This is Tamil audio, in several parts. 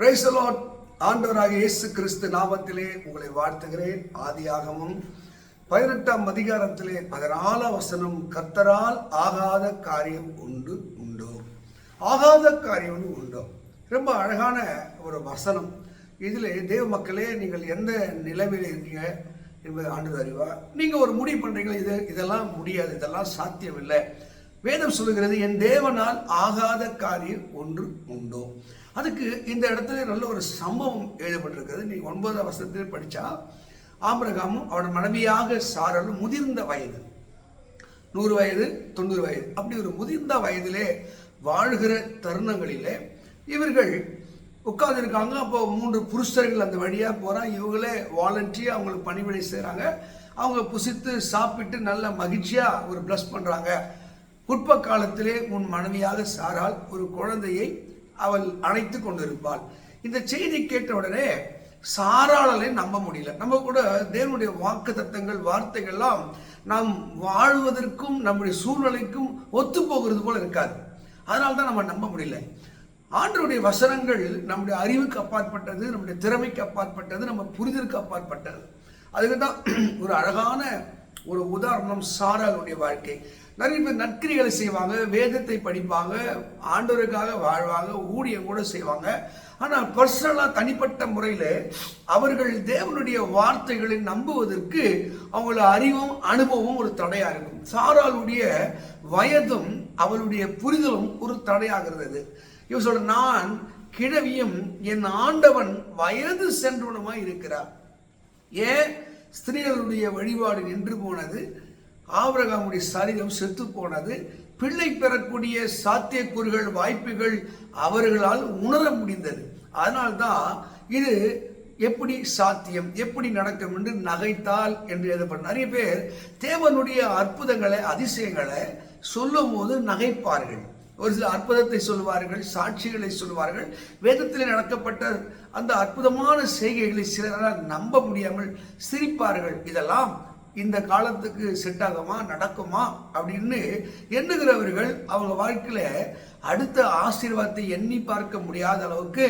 பிரைசலோட் ஆண்டவராக இயேசு கிறிஸ்து நாமத்திலே உங்களை வாழ்த்துகிறேன். ஆதியாகமும் பதினெட்டாம் அதிகாரத்திலே அதனால வசனம் கத்தரால் ஆகாத காரியம் உண்டு உண்டோ? ஆகாத காரியம் உண்டோ? ரொம்ப அழகான ஒரு வசனம். இதில் தேவ மக்களே நீங்கள் எந்த நிலைமையில் இருக்கீங்க என்பது ஆண்டு அறிவா நீங்கள் ஒரு முடிவு பண்ணுறீங்களா இது இதெல்லாம் முடியாது இதெல்லாம் சாத்தியம் இல்லை வேதம் சொல்லுகிறது என் தேவனால் ஆகாத காரியம் ஒன்று உண்டோ? அதுக்கு இந்த இடத்துல நல்ல ஒரு சம்பவம் எழுதப்பட்டிருக்கிறது. நீ ஒன்பதாம் வருஷத்தில் படித்தா ஆம்பரகாமும் அவனோட மனைவியாக சாரலும் முதிர்ந்த வயது. நூறு வயது தொண்ணூறு வயது. அப்படி ஒரு முதிர்ந்த வயதிலே வாழ்கிற தருணங்களிலே இவர்கள் உட்காந்துருக்காங்க அப்போ மூன்று புருஷர்கள் அந்த வழியாக போகிறான் இவங்களே வாலண்டியாக அவங்களுக்கு பணிவிடை செய்கிறாங்க அவங்க புசித்து சாப்பிட்டு நல்ல மகிழ்ச்சியாக ஒரு ப்ளஸ் பண்ணுறாங்க உட்ப காலத்திலே உன் மனைவியாக சாரால் ஒரு குழந்தையை அவள் அணைத்து கொண்டிருப்பாள். இந்த செய்தி கேட்ட உடனே சாராளலை நம்ப முடியல. நம்ம கூட தேவனுடைய வாக்கு தத்தங்கள் வார்த்தைகள்லாம் நாம் வாழ்வதற்கும் நம்முடைய சூழ்நிலைக்கும் ஒத்து போகிறது போல இருக்காது. அதனால தான் நம்ம நம்ப முடியல. ஆண்டருடைய வசனங்கள் நம்முடைய அறிவுக்கு அப்பாற்பட்டது நம்முடைய திறமைக்கு அப்பாற்பட்டது நம்ம புரிதலுக்கு அப்பாற்பட்டது. அதுக்கு தான் ஒரு அழகான ஒரு உதாரணம் சாராளுடைய வாழ்க்கை. நிறைய பேர் நற்கிரிகளை செய்வாங்க வேதத்தை படிப்பாங்க ஆண்டவருக்காக வாழ்வாங்க ஊழியம் கூட செய்வாங்க. ஆனால் பர்சனலாக தனிப்பட்ட முறையில் அவர்கள் தேவனுடைய வார்த்தைகளை நம்புவதற்கு அவங்கள அறிவும் அனுபவம் ஒரு தடையாக இருக்கும். சாராளுடைய வயதும் அவளுடைய புரிதலும் ஒரு தடையாக இருந்தது. இவ சொல்ற நான் கிழவியும் என் ஆண்டவன் வயது சென்றவனுமாய் இருக்கிறார். ஏன்? ஸ்திரீகளுடைய வழிபாடு நின்று போனது. ஆபிரகாமுடைய சரீரம் செத்து போனது. பிள்ளை பெறக்கூடிய சாத்தியக்கூறுகள் வாய்ப்புகள் அவர்களால் உணர முடிந்தது. அதனால்தான் இது எப்படி சாத்தியம் எப்படி நடக்கும் என்று நகைத்தால் என்று எழுதப்பட்ட நிறைய பேர் தேவனுடைய அற்புதங்களை அதிசயங்களை சொல்லும் போது நகைப்பார்கள். ஒரு சில அற்புதத்தை சொல்வார்கள் சாட்சிகளை சொல்வார்கள் வேதத்தில் நடக்கப்பட்ட அந்த அற்புதமான செய்கைகளை சிலரால் நம்ப முடியாமல் சிரிப்பார்கள். இதெல்லாம் இந்த காலத்துக்கு செட் ஆகுமா நடக்குமா அப்படின்னு எண்ணுகிறவர்கள் அவங்க வாழ்க்கையில் அடுத்த ஆசீர்வாதத்தை எண்ணி பார்க்க முடியாத அளவுக்கு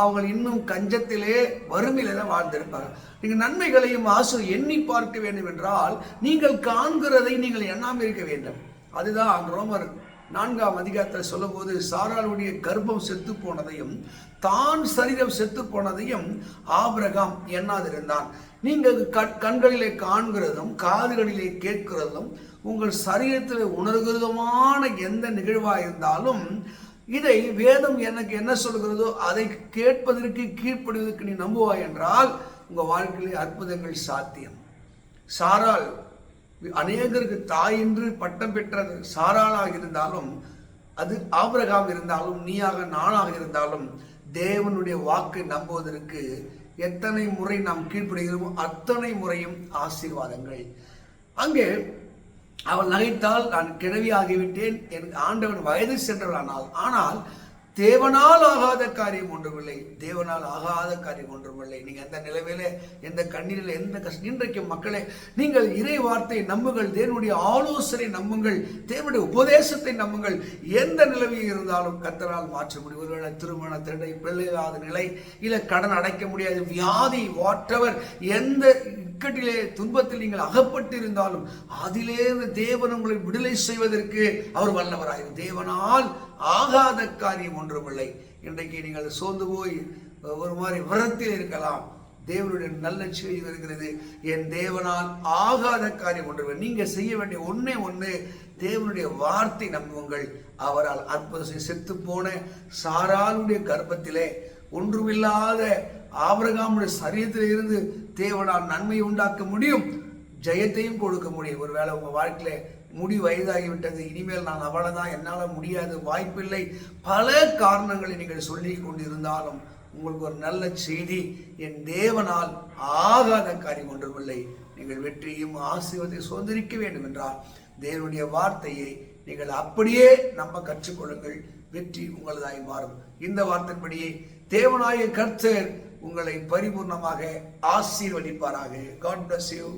அவங்க இன்னும் கஞ்சத்திலே வறுமையில தான் வாழ்ந்திருப்பாங்க. நீங்கள் நன்மைகளையும் ஆசை எண்ணி பார்க்க வேண்டும் என்றால் நீங்கள் காண்கிறதை நீங்கள் எண்ணாமல் இருக்க வேண்டும். அதுதான் ரோமர் நான்காம் அதிகாரத்தில் சொல்லும்போது சாராளுடைய கர்ப்பம் செத்து போனதையும் தான் சரீரம் செத்து போனதையும் ஆபிரகாம் எண்ணாதிருந்தான். நீங்கள் கண்களிலே காண்கிறதும் காதுகளிலே கேட்கிறதும் உங்கள் சரீரத்தில் உணர்கிறதுமான எந்த நிகழ்வாக இருந்தாலும் இதை வேதம் எனக்கு என்ன சொல்கிறதோ அதை கேட்பதற்கு கீழ்ப்படுவதற்கு நீ நம்புவாய் என்றால் உங்கள் வாழ்க்கையிலே அற்புதங்கள் சாத்தியம். சாரால் அநேகருக்கு தாய் என்று பட்டம் பெற்ற சாராளாக இருந்தாலும் அது ஆபிரகாம் இருந்தாலும் நீயாக நானாக இருந்தாலும் தேவனுடைய வாக்கை நம்புவதற்கு எத்தனை முறை நாம் கீழ்ப்படுகிறோமோ அத்தனை முறையும் ஆசீர்வாதங்கள். அங்கே அவள் நகைத்தால் நான் கிழவி ஆகிவிட்டேன் என் ஆண்டவன் வயது சென்றவளானால் ஆனால் தேவனால் ஆகாத காரியம் ஒன்றுமில்லை. தேவனால் ஆகாத காரியம் ஒன்றுமில்லை. நீங்கள் எந்த நிலைமையில எந்த கண்ணீரில் எந்த கஷ்ட இன்றைக்கு மக்களே நீங்கள் இறை வார்த்தையை நம்புங்கள் தேவனுடைய ஆலோசனை நம்புங்கள் தேவனுடைய உபதேசத்தை நம்புங்கள். எந்த நிலைமையில் இருந்தாலும் கத்தரால் மாற்ற முடியும். ஒருவேளை திருமண திருடை பிள்ளைகளாத நிலை இல்லை கடன் அடைக்க முடியாது வியாதி வாட்டவர் எந்த இக்கட்டிலே துன்பத்தில் நீங்கள் அகப்பட்டு இருந்தாலும் அதிலேருந்து தேவன் உங்களை விடுதலை செய்வதற்கு அவர் வல்லவராய் தேவனால் ஆகாத காரியம் ஒன்றுமில்லை. இன்றைக்கு நீங்கள் சோர்ந்து போய் ஒரு மாதிரி விரத்தில் இருக்கலாம். தேவனுடைய நல்ல செய்தி வருகிறது. என் தேவனால் ஆகாத காரியம் ஒன்று நீங்கள் செய்ய வேண்டிய ஒன்றே ஒன்று தேவனுடைய வார்த்தை நம்புங்கள். அவரால் அற்புதம் செத்து போன சாராளுடைய கர்ப்பத்திலே ஒன்றுமில்லாத ஆபரகாமுடைய சரீரத்தில் இருந்து தேவனால் நன்மை உண்டாக்க முடியும். ஜெயத்தையும் கொடுக்க முடியும். ஒருவேளை உங்கள் வாழ்க்கையில் முடி வயதாகிவிட்டது இனிமேல் நான் அவ்வளோதான் என்னால் முடியாது வாய்ப்பில்லை. பல காரணங்களை நீங்கள் சொல்லி கொண்டிருந்தாலும் உங்களுக்கு ஒரு நல்ல செய்தி என் தேவனால் ஆகாத காரியம் ஒன்றுமில்லை. நீங்கள் வெற்றியும் ஆசீர்வத்தையும் சுதந்திரிக்க வேண்டும் என்றால் தேவனுடைய வார்த்தையை நீங்கள் அப்படியே நம்ப கற்றுக்கொள்ளுங்கள். வெற்றி உங்களதாய் மாறும். இந்த வார்த்தைப்படியே தேவனாய கர்த்தர் உங்களை பரிபூர்ணமாக ஆசீர்வதிப்பாராக. God bless you